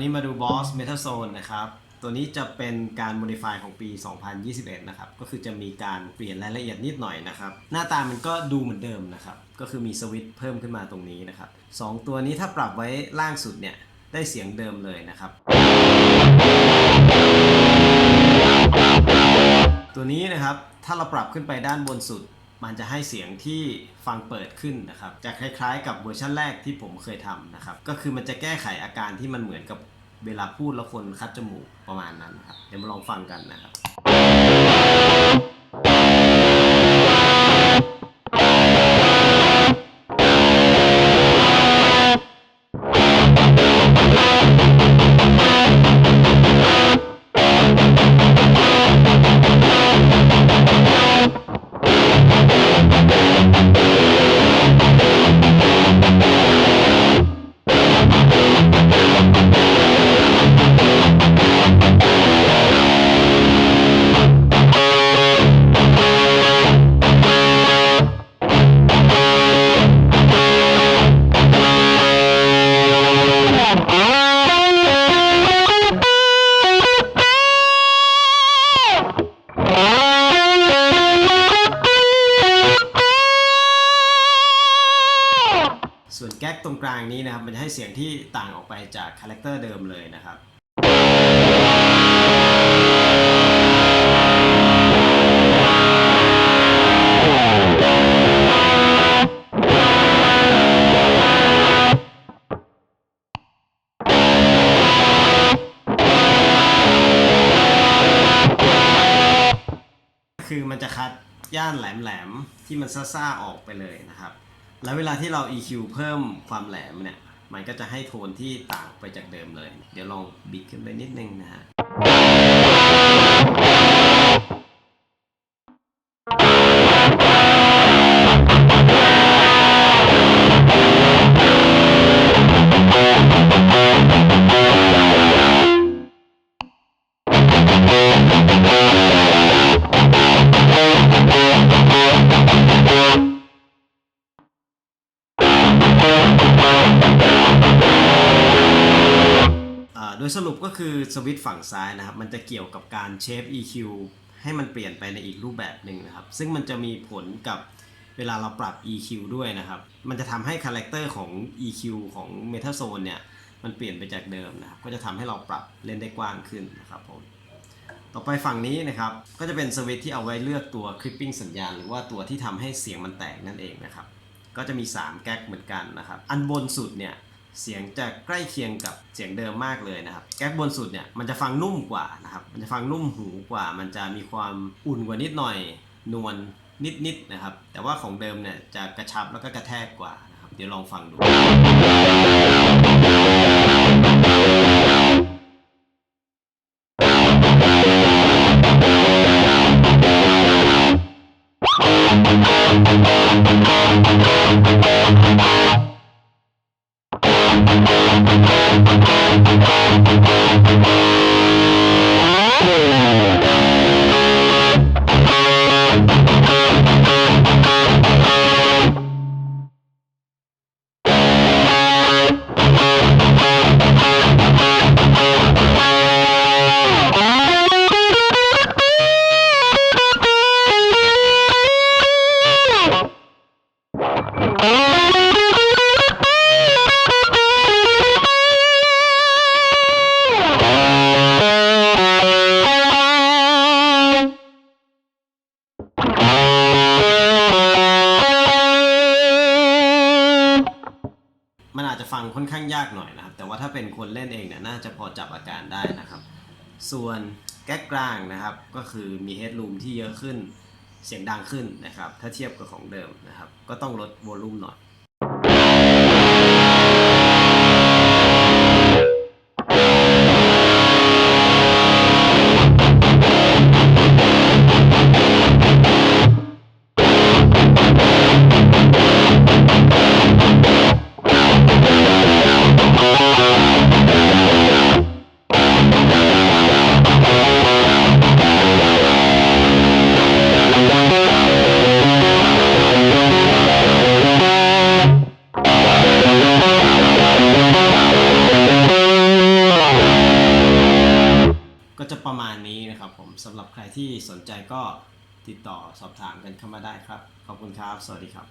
วันนี้มาดู Boss Meta Zone นะครับ ตัวนี้จะเป็นการ modify ของปี 2021 นะครับ ก็คือจะมีการเปลี่ยนรายละเอียดนิดหน่อยนะครับ หน้าตามันก็ดูเหมือนเดิมนะครับ ก็คือมีสวิตช์เพิ่มขึ้นมาตรงนี้นะครับสองตัวนี้ถ้าปรับไว้ล่างสุดเนี่ย ได้เสียงเดิมเลยนะครับ ตัวนี้นะครับ ถ้าเราปรับขึ้นไปด้านบนสุด มันจะให้เสียงที่ฟังเปิดขึ้นนะครับจะคล้ายๆ กับเวอร์ชันแรกที่ผมเคยทำนะครับก็คือมันจะแก้ไขอาการที่มันเหมือนกับเวลาพูดแล้วคนคัดจมูกประมาณนั้นนครับเดี๋ยวมาลองฟังกันนะครับ ส่ว แก๊กตรงกลางนี้นะครับ มันจะให้เสียงที่ต่างออกไปจากคาแรคเตอร์เดิมเลยนะครับคือมันจะคัดย่านแหลมๆที่มันซ่าๆออกไปเลยนะครับ แล้วเวลาที่เรา EQ เพิ่มความแหลมเนี่ย มันก็จะให้โทนที่ต่างไปจากเดิมเลย เดี๋ยวลองบิดขึ้นไปนิดนึงนะฮะ โดยสรุปก็คือสวิตช์ฝั่งซ้ายนะครับ มันจะเกี่ยวกับการเชฟ EQ ให้มันเปลี่ยนไปในอีกรูปแบบหนึ่งนะครับ ซึ่งมันจะมีผลกับเวลาเราปรับ EQ ด้วยนะครับ มันจะทำให้คาแรคเตอร์ของ EQ ของ Metal Zone เนี่ย มันเปลี่ยนไปจากเดิมนะครับ ก็จะทำให้เราปรับเล่นได้กว้างขึ้นนะครับผม ต่อไปฝั่งนี้นะครับ ก็จะเป็นสวิตช์ที่เอาไว้เลือกตัวคลิปปิ้งสัญญาณ หรือว่าตัวที่ทำให้เสียงมันแตกนั่นเองนะครับ ก็จะมี 3 แก๊กเหมือนกันนะครับ อันบนสุดเนี่ย เสียงจะใกล้เคียงกับเสียงเดิมมากเลยนะครับ แก๊กบนสุดเนี่ยมันจะฟังนุ่มกว่านะครับ มันจะฟังนุ่มหูกว่า มันจะมีความอุ่นกว่านิดหน่อย นวลนิดๆนะครับ แต่ว่าของเดิมเนี่ยจะกระชับแล้วก็กระแทกกว่านะครับ เดี๋ยวลองฟังดู มันอาจจะฟังค่อนข้างยากหน่อยนะครับ แต่ว่าถ้าเป็นคนเล่นเองเนี่ยน่าจะพอจับอาการได้นะครับ ส่วนแก๊กกลางนะครับ ก็คือมีเฮดลูมที่เยอะขึ้นเสียงดังขึ้นนะครับ ถ้าเทียบกับของเดิมนะครับ ก็ต้องลดโวลูมหน่อย จะประมาณนี้นะครับผมสำหรับใครที่สนใจก็ติดต่อสอบถามกันเข้ามาได้ครับ ขอบคุณครับ สวัสดีครับ